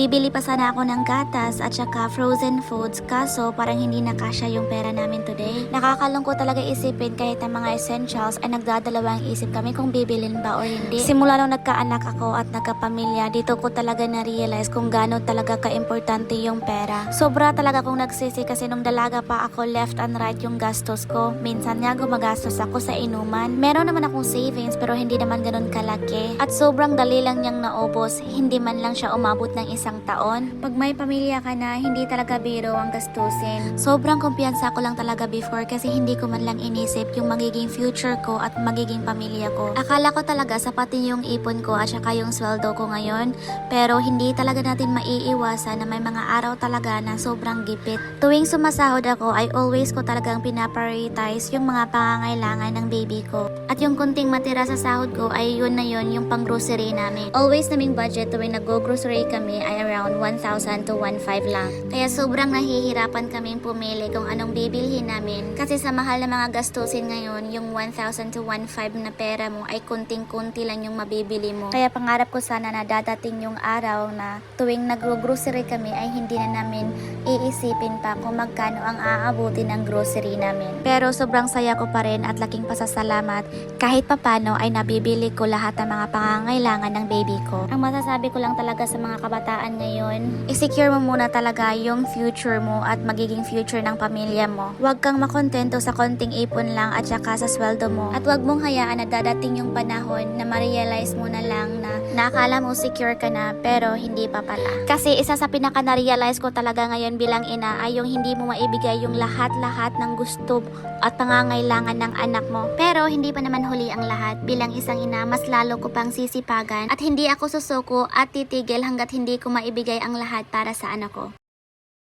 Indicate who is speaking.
Speaker 1: Bibili pa sana ako ng gatas at saka frozen foods kaso parang hindi na kasya yung pera namin today. Nakakalungkot talaga isipin kahit ang mga essentials ay nagdadalawang isip kami kung bibilin ba or hindi. Simula nung nagkaanak ako at nagkapamilya, dito ko talaga na-realize kung gaano talaga ka-importante yung pera. Sobra talaga kung nagsisi kasi nung dalaga pa ako left and right yung gastos ko. Minsan nga gumagastos ako sa inuman. Meron naman akong savings pero hindi naman ganun kalaki. At sobrang dali lang niyang naubos, hindi man lang siya umabot ng isang taon. Pag may pamilya ka na, hindi talaga biro ang gastusin. Sobrang kumpiyansa ko lang talaga before kasi hindi ko man lang inisip yung magiging future ko at magiging pamilya ko. Akala ko talaga sapatin yung ipon ko at saka yung sweldo ko ngayon. Pero hindi talaga natin maiiwasan na may mga araw talaga na sobrang gipit. Tuwing sumasahod ako ay always ko talagang pinaprioritize yung mga pangangailangan ng baby ko. At yung kunting matira sa sahod ko ay yun na yun yung pang grocery namin. Always naming budget tuwing nag-grocery kami ay around 1,000 to 1,500 lang. Kaya sobrang nahihirapan kaming pumili kung anong bibilhin namin. Kasi sa mahal na mga gastusin ngayon, yung 1,000 to 1,500 na pera mo ay kunting-kunti lang yung mabibili mo. Kaya pangarap ko sana na dadating yung araw na tuwing nag-grocery kami ay hindi na namin iisipin pa kung magkano ang aabutin ng grocery namin. Pero sobrang saya ko pa rin at laking pasasalamat kahit papano ay nabibili ko lahat ng mga pangangailangan ng baby ko. Ang masasabi ko lang talaga sa mga kabataan ngayon, i-secure mo muna talaga yung future mo at magiging future ng pamilya mo. Huwag kang makontento sa konting ipon lang at saka sa sweldo mo. At huwag mong hayaan na dadating yung panahon na ma-realize mo na lang na nakala mo secure ka na pero hindi pa pala. Kasi isa sa pinaka na-realize ko talaga ngayon bilang ina ay yung hindi mo maibigay yung lahat-lahat ng gusto at pangangailangan ng anak mo. Pero hindi pa naman huli ang lahat. Bilang isang ina, mas lalo ko pang sisipagan at hindi ako susuko at titigil hanggat hindi maibigay ang lahat para sa anak ko.